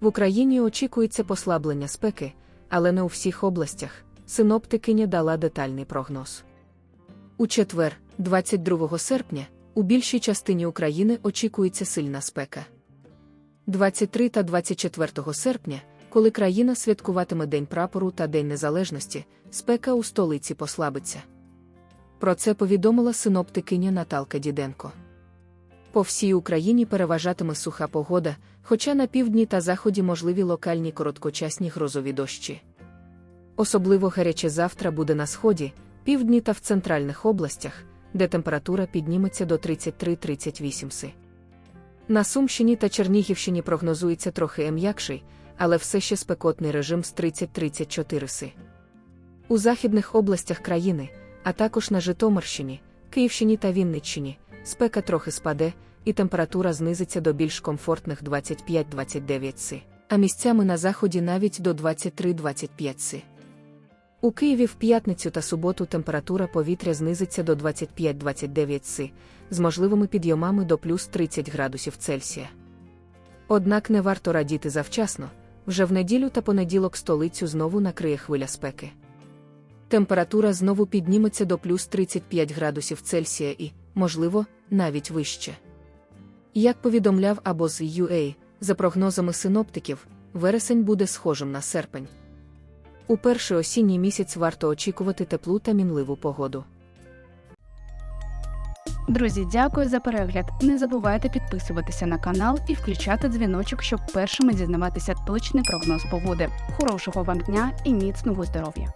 В Україні очікується послаблення спеки, але не у всіх областях. Синоптикиня дала детальний прогноз. У четвер, 22 серпня, у більшій частині України очікується сильна спека. 23 та 24 серпня, коли країна святкуватиме День прапору та День Незалежності, спека у столиці послабиться. Про це повідомила синоптикиня Наталка Діденко. По всій Україні переважатиме суха погода, хоча на півдні та заході можливі локальні короткочасні грозові дощі. Особливо гаряче завтра буде на сході, півдні та в центральних областях, де температура підніметься до 33-38 си. На Сумщині та Чернігівщині прогнозується трохи м'якший, але все ще спекотний режим з 30-34 си. У західних областях країни, а також на Житомирщині, Київщині та Вінниччині, спека трохи спаде, і температура знизиться до більш комфортних 25-29 си, а місцями на заході навіть до 23-25 си. У Києві в п'ятницю та суботу температура повітря знизиться до 25-29 си, з можливими підйомами до плюс 30 градусів Цельсія. Однак не варто радіти завчасно, вже в неділю та понеділок столицю знову накриє хвиля спеки. Температура знову підніметься до плюс 35 градусів Цельсія і, можливо, навіть вище. Як повідомляв або з UA, за прогнозами синоптиків, вересень буде схожим на серпень. У перший осінній місяць варто очікувати теплу та мінливу погоду. Друзі, дякую за перегляд. Не забувайте підписуватися на канал і включати дзвіночок, щоб першими дізнаватися точний прогноз погоди. Хорошого вам дня і міцного здоров'я!